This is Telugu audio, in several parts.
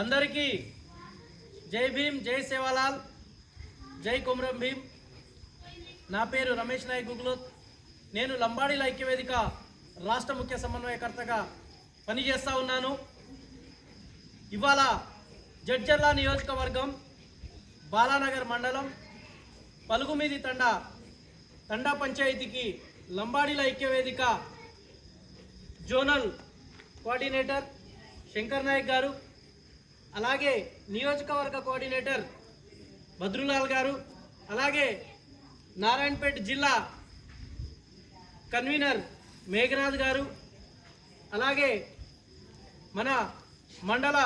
అందరికీ జై భీమ్ జై సేవాలాల్ జై కుమరం భీమ్. నా పేరు రమేష్ నాయక్ గుగ్లోత్ నేను లంబాడీల ఐక్యవేదిక రాష్ట్ర ముఖ్య సమన్వయకర్తగా పనిచేస్తూ ఉన్నాను. ఇవాళ జడ్జర్లా నియోజకవర్గం బాలానగర్ మండలం పలుగుమీది తండా తండా పంచాయతీకి లంబాడీల ఐక్యవేదిక జోనల్ కోఆర్డినేటర్ శంకర్ నాయక్ గారు అలాగే నియోజకవర్గ కోఆర్డినేటర్ భద్రులాల్ గారు అలాగే నారాయణపేట జిల్లా కన్వీనర్ మేఘనాథ్ గారు అలాగే మన మండల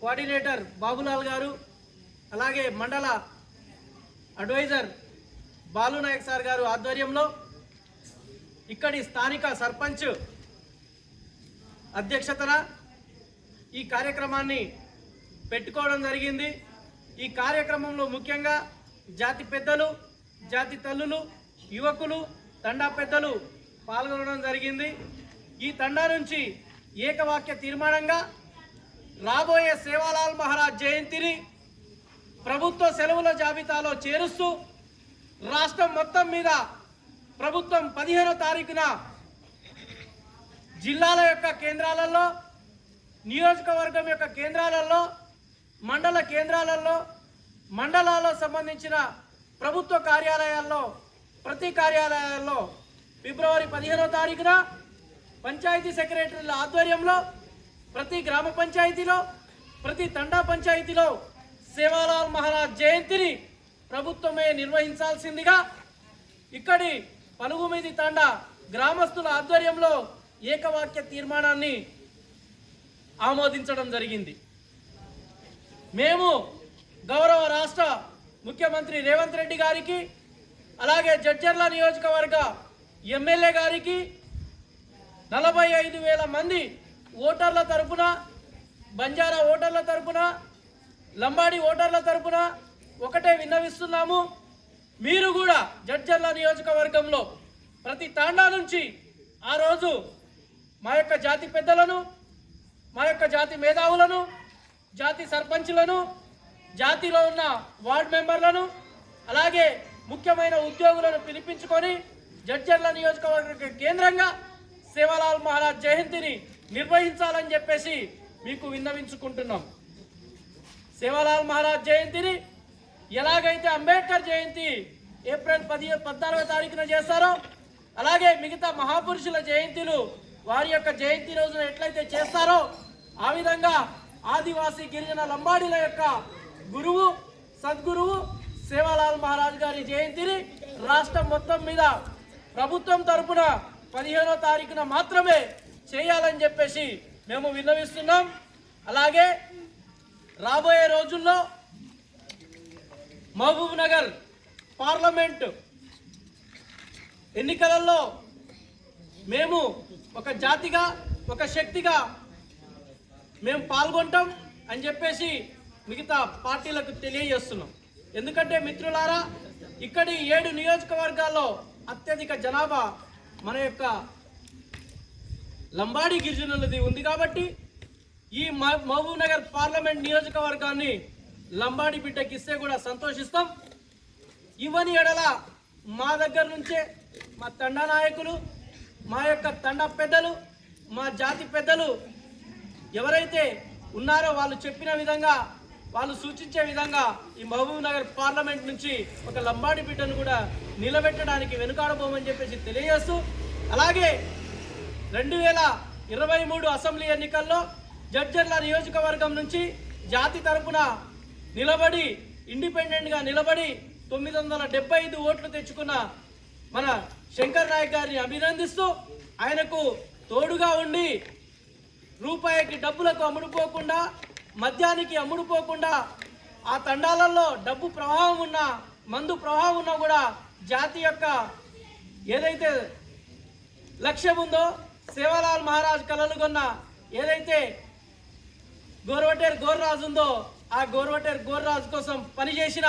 కోఆర్డినేటర్ బాబులాల్ గారు అలాగే మండల అడ్వైజర్ బాలునాయక్ సార్ గారు ఆధ్వర్యంలో ఇక్కడి స్థానిక సర్పంచ్ అధ్యక్షతన ఈ కార్యక్రమాన్ని పెట్టుకోవడం జరిగింది. ఈ కార్యక్రమంలో ముఖ్యంగా జాతి పెద్దలు జాతి తల్లులు యువకులు తండా పెద్దలు పాల్గొనడం జరిగింది. ఈ తండా నుంచి ఏకవాక్య తీర్మానంగా రాబోయే సేవాలాల్ మహారాజ్ జయంతిని ప్రభుత్వ సెలవుల జాబితాలో చేరుస్తూ రాష్ట్రం మొత్తం మీద ప్రభుత్వం పదిహేనో తారీఖున జిల్లాల యొక్క కేంద్రాలలో నియోజకవర్గం యొక్క కేంద్రాలలో మండల కేంద్రాలలో మండలాల్లో సంబంధించిన ప్రభుత్వ కార్యాలయాల్లో ప్రతి కార్యాలయాల్లో ఫిబ్రవరి పదిహేనో తారీఖున పంచాయతీ సెక్రటరీల ఆధ్వర్యంలో ప్రతి గ్రామ పంచాయతీలో ప్రతి తండా పంచాయతీలో సేవాలాల్ మహారాజ్ జయంతిని ప్రభుత్వమే నిర్వహించాల్సిందిగా ఇక్కడి పలుగుమిది తండా గ్రామస్తుల ఆధ్వర్యంలో ఏకవాక్య తీర్మానాన్ని ఆమోదించడం జరిగింది. మేము గౌరవ రాష్ట్ర ముఖ్యమంత్రి రేవంత్ రెడ్డి గారికి అలాగే జడ్జర్ల నియోజకవర్గ ఎమ్మెల్యే గారికి నలభై ఐదు వేల మంది ఓటర్ల తరపున బంజారా ఓటర్ల తరపున లంబాడి ఓటర్ల తరపున ఒకటే విన్నవిస్తున్నాము. మీరు కూడా జడ్జర్ల నియోజకవర్గంలో ప్రతి తాండా నుంచి ఆ రోజు మా యొక్క జాతి పెద్దలను మా యొక్క జాతి మేధావులను జాతి సర్పంచులను జాతిలో ఉన్న వార్డ్ మెంబర్లను అలాగే ముఖ్యమైన ఉద్యోగులను పిలిపించుకొని జడ్జర్ల నియోజకవర్గ కేంద్రంగా సేవాలాల్ మహారాజ్ జయంతిని నిర్వహించాలని చెప్పేసి మీకు విన్నవించుకుంటున్నాం. సేవాలాల్ మహారాజ్ జయంతిని ఎలాగైతే అంబేద్కర్ జయంతి ఏప్రిల్ పది పద్నాలుగో తారీఖున చేస్తారో అలాగే మిగతా మహాపురుషుల జయంతిలు వారి యొక్క జయంతి రోజున ఎట్లయితే చేస్తారో ఆ విధంగా ఆదివాసీ గిరిజన లంబాడీల యొక్క గురువు సద్గురువు సేవాలాల్ మహారాజ్ గారి జయంతిని రాష్ట్రం మొత్తం మీద ప్రభుత్వం తరపున పదిహేనో తారీఖున మాత్రమే చేయాలని చెప్పేసి మేము విన్నవిస్తున్నాం. అలాగే రాబోయే రోజుల్లో మహబూబ్ నగర్ పార్లమెంట్ ఎన్నికలలో మేము ఒక జాతిగా ఒక శక్తిగా మేము పాల్గొంటాం అని చెప్పేసి మిగతా పార్టీలకు తెలియజేస్తున్నాం. ఎందుకంటే మిత్రులారా ఇక్కడి ఏడు నియోజకవర్గాల్లో అత్యధిక జనాభా మన యొక్క లంబాడి గిరిజనులది ఉంది కాబట్టి ఈ మహబూబ్ నగర్ పార్లమెంట్ నియోజకవర్గాన్ని లంబాడి బిడ్డకి ఇస్తే కూడా సంతోషిస్తాం. ఇవని ఎడల మా దగ్గర నుంచే మా తండ నాయకులు మా యొక్క తండ పెద్దలు మా జాతి పెద్దలు ఎవరైతే ఉన్నారో వాళ్ళు చెప్పిన విధంగా వాళ్ళు సూచించే విధంగా ఈ మహబూబ్ నగర్ పార్లమెంట్ నుంచి ఒక లంబాడి బిడ్డను కూడా నిలబెట్టడానికి వెనుకాడబోమని చెప్పేసి తెలియజేస్తూ అలాగే రెండు వేల ఇరవై మూడు అసెంబ్లీ ఎన్నికల్లో జడ్జర్ల నియోజకవర్గం నుంచి జాతి తరపున నిలబడి ఇండిపెండెంట్గా నిలబడి తొమ్మిది వందల డెబ్బై ఐదు ఓట్లు తెచ్చుకున్న మన శంకర్ నాయక్ గారిని అభినందిస్తూ ఆయనకు తోడుగా ఉండి రూపాయికి డబ్బులకు అమ్ముడుపోకుండా మద్యానికి అమ్ముడుపోకుండా ఆ తండాలలో డబ్బు ప్రవాహం ఉన్నా మందు ప్రవాహం ఉన్నా కూడా జాతి యొక్క ఏదైతే లక్ష్యం ఉందో సేవాలాల్ మహారాజ్ కలలు కొన్న ఏదైతే గోర్వటేర్ గోర్రాజు ఉందో ఆ గోర్వటేర్ గోర్రాజు కోసం పనిచేసిన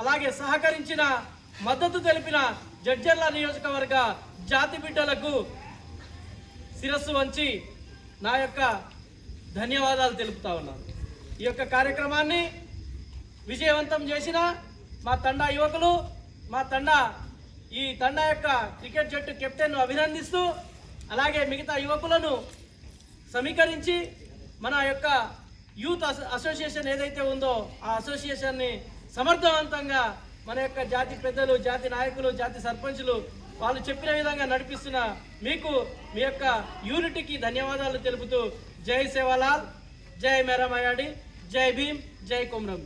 అలాగే సహకరించిన మద్దతు తెలిపిన జడ్జర్ల నియోజకవర్గ జాతి బిడ్డలకు శిరస్సు వంచి నా యొక్క ధన్యవాదాలు తెలుపుతా ఉన్నాను. ఈ యొక్క కార్యక్రమాన్ని విజయవంతం చేసిన మా తండా యువకులు మా తండా ఈ తండా యొక్క క్రికెట్ జట్టు కెప్టెన్ను అభినందిస్తూ అలాగే మిగతా యువకులను సమీకరించి మన యొక్క యూత్ అసో- అసోసియేషన్ ఏదైతే ఉందో ఆ అసోసియేషన్ని సమర్థవంతంగా మన యొక్క జాతి పెద్దలు జాతి నాయకులు జాతి సర్పంచులు వాళ్ళు చెప్పిన విధంగా నడిపిస్తున్న మీకు మీ యొక్క యూనిట్కి ధన్యవాదాలు తెలుపుతూ జై సేవాలాల్ జై మేరా మయాడి జై భీమ్ జై కుమ్రం